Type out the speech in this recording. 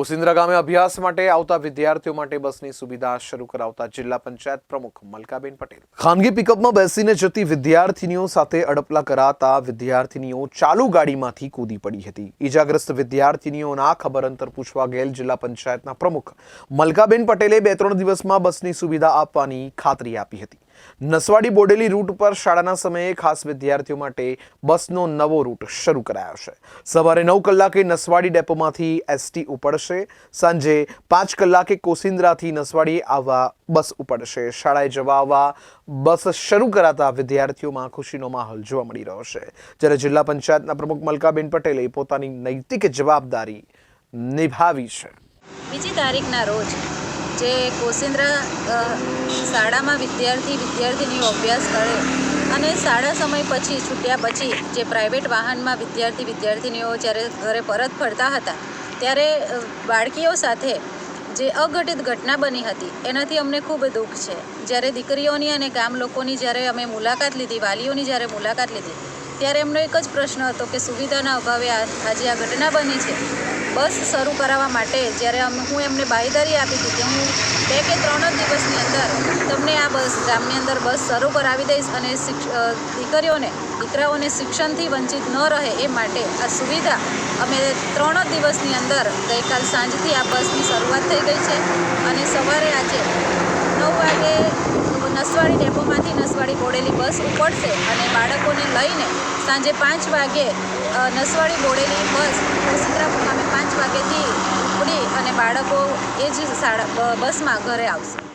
કુસિન્દ્રા ગામે અભ્યાસ માટે આવતા વિદ્યાર્થીઓ માટે બસની સુવિધા શરૂ કરાવતા જિલ્લા પંચાયત પ્રમુખ મલકાબેન પટેલ. ખાનગી પિકઅપમાં બેસીને જતી વિદ્યાર્થીનીઓ સાથે અડપલા કરાતા વિદ્યાર્થીનીઓ ચાલુ ગાડીમાંથી કૂદી પડી હતી. ઈજાગ્રસ્ત વિદ્યાર્થીનીઓના ખબર અંતર પૂછવા ગયેલ જિલ્લા પંચાયતના પ્રમુખ મલકાબેન પટેલે બે ત્રણ દિવસમાં બસની સુવિધા આપવાની ખાતરી આપી હતી. નસવાડી બોડેલી રૂટ પર શાળાના સમયે ખાસ વિદ્યાર્થીઓ માટે બસનો નવો રૂટ શરૂ કરાયો છે. સવારે નવ કલાકે નસવાડી ડેપોમાંથી એસટી ઉપડશે. સાંજે પાંચ કલાકે કોસિન્દ્રાથી નસવાડી આવવા બસ ઉપડશે. શાળાએ જવા આવવા બસ શરૂ કરાતા વિદ્યાર્થીઓમાં ખુશીનો માહોલ જોવા મળી રહ્યો છે. જ્યારે જિલ્લા પંચાયતના પ્રમુખ મલકાબેન પટેલે પોતાની નૈતિક જવાબદારી નિભાવી છે. બીજી તારીખના રોજ જે કોસિન્દ્રા શાળામાં વિદ્યાર્થી વિદ્યાર્થીનીઓ અભ્યાસ કરે અને શાળા સમય પછી, છૂટ્યા પછી જે પ્રાઇવેટ વાહનમાં વિદ્યાર્થી વિદ્યાર્થીનીઓ જ્યારે ઘરે પરત ફરતા હતા, ત્યારે બાળકીઓ સાથે જે અઘટિત ઘટના બની હતી, એનાથી અમને ખૂબ દુઃખ છે. જ્યારે દીકરીઓની અને ગામ લોકોની જ્યારે અમે મુલાકાત લીધી, વાલીઓની જ્યારે મુલાકાત લીધી, ત્યારે એમનો એક જ પ્રશ્ન હતો કે સુવિધાના અભાવે આજે આ ઘટના બની છે. બસ શરૂ કરાવવા માટે જ્યારે હું એમને બાહેધરી આપી હતી કે હું બે કે ત્રણ જ દિવસની અંદર તમને આ બસ ગામની અંદર બસ શરૂ કરાવી દઈશ અને દીકરીઓને, દીકરાઓને શિક્ષણથી વંચિત ન રહે એ માટે આ સુવિધા અમે ત્રણ જ દિવસની અંદર ગઈકાલ સાંજથી આ બસની શરૂઆત થઈ ગઈ છે અને સવારે આજે નવ વાગે નસવાડી ડેપોમાંથી નસવાડી બોડેલી બસ ઉપડશે અને બાળકોને લઈને સાંજે પાંચ વાગે નસવાડી બોડેલી બસ કોસિન્દ્રા મુકામે પાંચ વાગ્યેથી ઉપડી અને બાળકો એ જ શાળા બસમાં ઘરે આવશે.